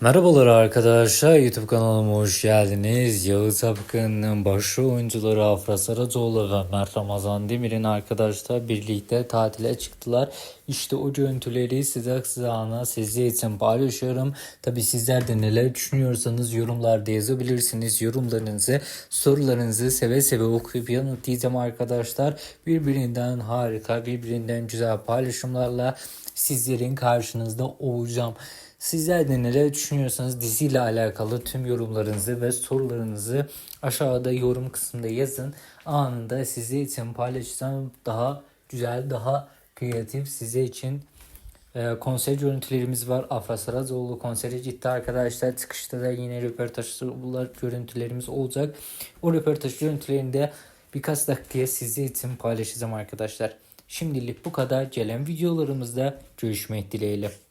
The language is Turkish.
Merhabalar arkadaşlar YouTube kanalıma hoş geldiniz. Yağız Apkın'ın başrol oyuncuları Afra Saracoğlu ve Mert Ramazan Demir'in arkadaşlar birlikte tatile çıktılar. İşte o görüntüleri sıcak sıcağına sizler için paylaşıyorum. Tabi sizler de neler düşünüyorsanız yorumlarda yazabilirsiniz. Yorumlarınızı, sorularınızı seve seve okuyup yanıtlayacağım arkadaşlar. Birbirinden harika, birbirinden güzel paylaşımlarla sizlerin karşınızda olacağım. Sizler de neler düşünüyorsanız diziyle alakalı tüm yorumlarınızı ve sorularınızı aşağıda yorum kısmında yazın. Anında size için paylaşacağım. Daha güzel, daha kreatif size için e, konser görüntülerimiz var. Afra Saracoğlu konsere gitti arkadaşlar. Çıkışta da yine röportajlar görüntülerimiz olacak. O röportaj görüntülerini de birkaç dakikaya size için paylaşacağım arkadaşlar. Şimdilik bu kadar. Gelen videolarımızda görüşmek dileğiyle.